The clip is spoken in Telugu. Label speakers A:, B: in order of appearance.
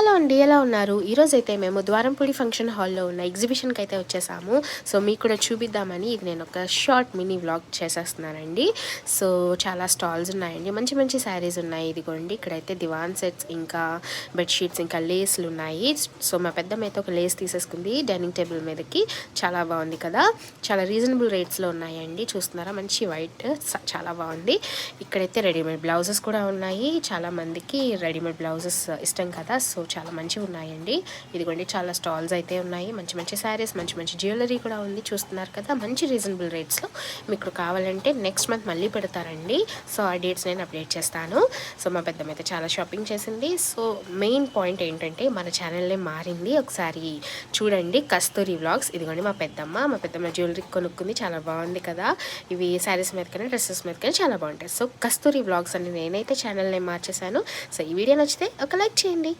A: హలో అండి ఎలా ఉన్నారు? ఈరోజు అయితే మేము ద్వారంపూడి ఫంక్షన్ హాల్లో ఉన్న ఎగ్జిబిషన్కి అయితే వచ్చేసాము. సో మీకు కూడా చూపిద్దామని ఇది నేను ఒక షార్ట్ మినీ వ్లాగ్ చేసేస్తున్నానండి. సో చాలా స్టాల్స్ ఉన్నాయండి. మంచి మంచి శారీస్ ఉన్నాయి. ఇదిగోండి ఇక్కడైతే దివాన్ సెట్స్ ఇంకా బెడ్షీట్స్ ఇంకా లేస్లు ఉన్నాయి. సో మా పెద్దమ్మ అయితే ఒక లేస్ తీసేసుకుంది డైనింగ్ టేబుల్ మీదకి. చాలా బాగుంది కదా. చాలా రీజనబుల్ రేట్స్లో ఉన్నాయండి. చూస్తున్నారా? మంచి వైట్ చాలా బాగుంది. ఇక్కడైతే రెడీమేడ్ బ్లౌజెస్ కూడా ఉన్నాయి. చాలా మందికి రెడీమేడ్ బ్లౌజెస్ ఇష్టం కదా. సో చాలా మంచిగా ఉన్నాయండి. ఇదిగోండి చాలా స్టాల్స్ అయితే ఉన్నాయి. మంచి మంచి శారీస్ మంచి మంచి జ్యువెలరీ కూడా ఉంది. చూస్తున్నారు కదా మంచి రీజనబుల్ రేట్స్లో మీకు కావాలంటే నెక్స్ట్ మంత్ మళ్ళీ పెడతారండి. సో ఆ డేట్స్ నేను అప్డేట్ చేస్తాను. సో మా పెద్దమ్మ అయితే చాలా షాపింగ్ చేసింది. సో మెయిన్ పాయింట్ ఏంటంటే మన ఛానల్నే మారింది. ఒకసారి చూడండి కస్తూరి వ్లాగ్స్. ఇదిగోండి మా పెద్దమ్మ మా పెద్దమ్మ జ్యువెలరీ కొనుక్కుంది. చాలా బాగుంది కదా. ఇవి శారీస్ మీద కానీ డ్రెస్సెస్ మీద కానీ చాలా బాగుంటాయి. సో కస్తూరి వ్లాగ్స్ అని నేనైతే ఛానల్ మార్చేశాను. సో ఈ వీడియో నచ్చితే ఒక లైక్ చేయండి.